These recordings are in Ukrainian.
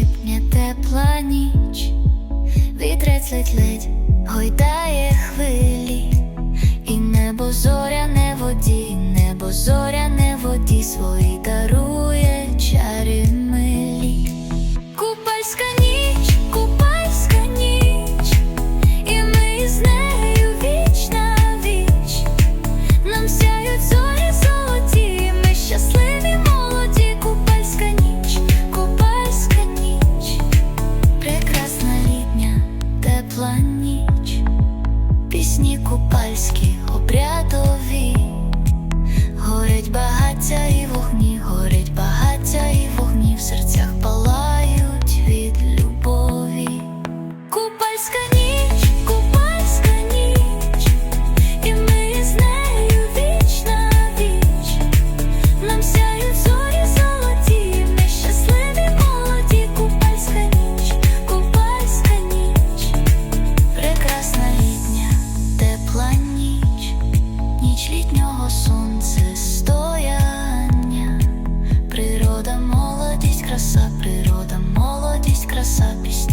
Шипне тепла ніч, вітрець ледь ледь гойдає хвилі, і небо зоря, не воді, небо зоря зоряне воді свої. risky. краса, природа, молодість, краса, пісня.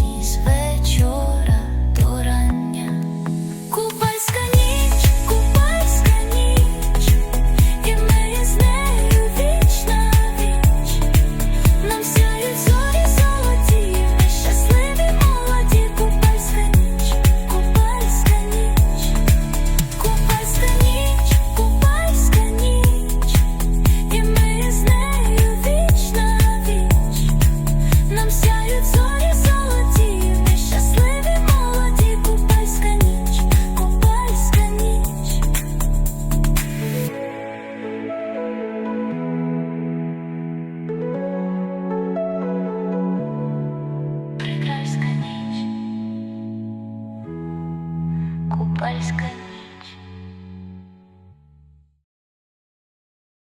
Там сяють зорі золоті, нещасливі молоді, купальська ніч, купальська ніч. Прекрайська ніч, купальська.